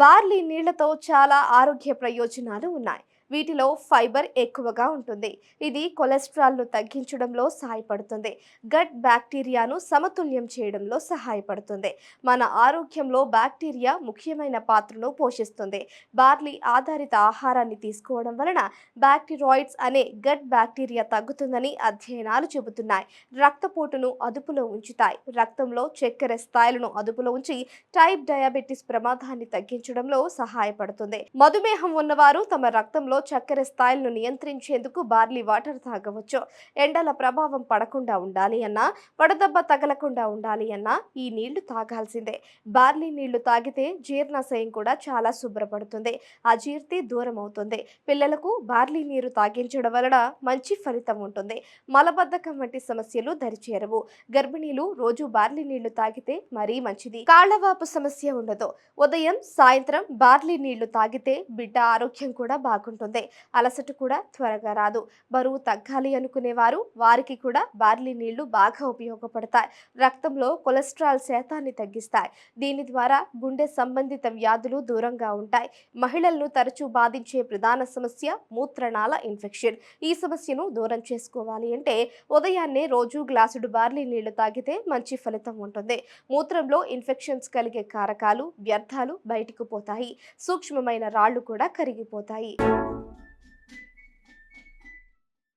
Barley నీళ్ళతో చాలా ఆరోగ్య ప్రయోజనాలు ఉన్నాయి. వీటిలో ఫైబర్ ఎక్కువగా ఉంటుంది. ఇది కొలెస్ట్రాల్ను తగ్గించడంలో సహాయపడుతుంది. గట్ బ్యాక్టీరియాను సమతుల్యం చేయడంలో సహాయపడుతుంది. మన ఆరోగ్యంలో బ్యాక్టీరియా ముఖ్యమైన పాత్రను పోషిస్తుంది. బార్లీ ఆధారిత ఆహారాన్ని తీసుకోవడం వలన బ్యాక్టీరాయిడ్స్ అనే గట్ బ్యాక్టీరియా తగ్గుతుందని అధ్యయనాలు చెబుతున్నాయి. రక్తపోటును అదుపులో ఉంచుతాయి. రక్తంలో చక్కెర స్థాయిలను అదుపులో ఉంచి టైప్ డయాబెటిస్ ప్రమాదాన్ని తగ్గించడంలో సహాయపడుతుంది. మధుమేహం ఉన్నవారు తమ రక్తంలో చక్కెర స్థాయిలను నియంత్రించేందుకు బార్లీ వాటర్ తాగవచ్చు. ఎండల ప్రభావం పడకుండా ఉండాలి అన్నా వడదెబ్బ తగలకుండా ఉండాలి అన్నా ఈ నీళ్ళు తాగాల్సిందే. బార్లీ నీళ్ళు తాగితే జీర్ణాశయం కూడా చాలా శుభ్రపడుతుంది. అజీర్తి దూరం అవుతుంది పిల్లలకు బార్లీ నీరు తాగించడం వలన మంచి ఫలితం ఉంటుంది. మలబద్ధకం వంటి సమస్యలు దరిచేరవు. గర్భిణీలు రోజు బార్లీ నీళ్ళు తాగితే మరీ మంచిది. కాళ్ళవాపు సమస్య ఉండదు. ఉదయం సాయంత్రం బార్లీ నీళ్ళు తాగితే బిడ్డ ఆరోగ్యం కూడా బాగుంటుంది. అలసట కూడా త్వరగా రాదు. బరువు తగ్గాలి అనుకునేవారు వారికి కూడా బార్లీ నీళ్ళు బాగా ఉపయోగపడతాయి. రక్తంలో కొలెస్ట్రాల్ శాతాన్ని తగ్గిస్తాయి. దీని ద్వారా గుండె సంబంధిత వ్యాధులు దూరంగా ఉంటాయి. మహిళలను తరచూ బాధించే ప్రధాన సమస్య మూత్రనాళ ఇన్ఫెక్షన్. ఈ సమస్యను దూరం చేసుకోవాలి అంటే ఉదయాన్నే రోజు గ్లాసుడు బార్లీ నీళ్ళు తాగితే మంచి ఫలితం ఉంటుంది. మూత్రంలో ఇన్ఫెక్షన్స్ కలిగే కారకాలు వ్యర్థాలు బయటకు పోతాయి. సూక్ష్మమైన రాళ్ళు కూడా కరిగిపోతాయి.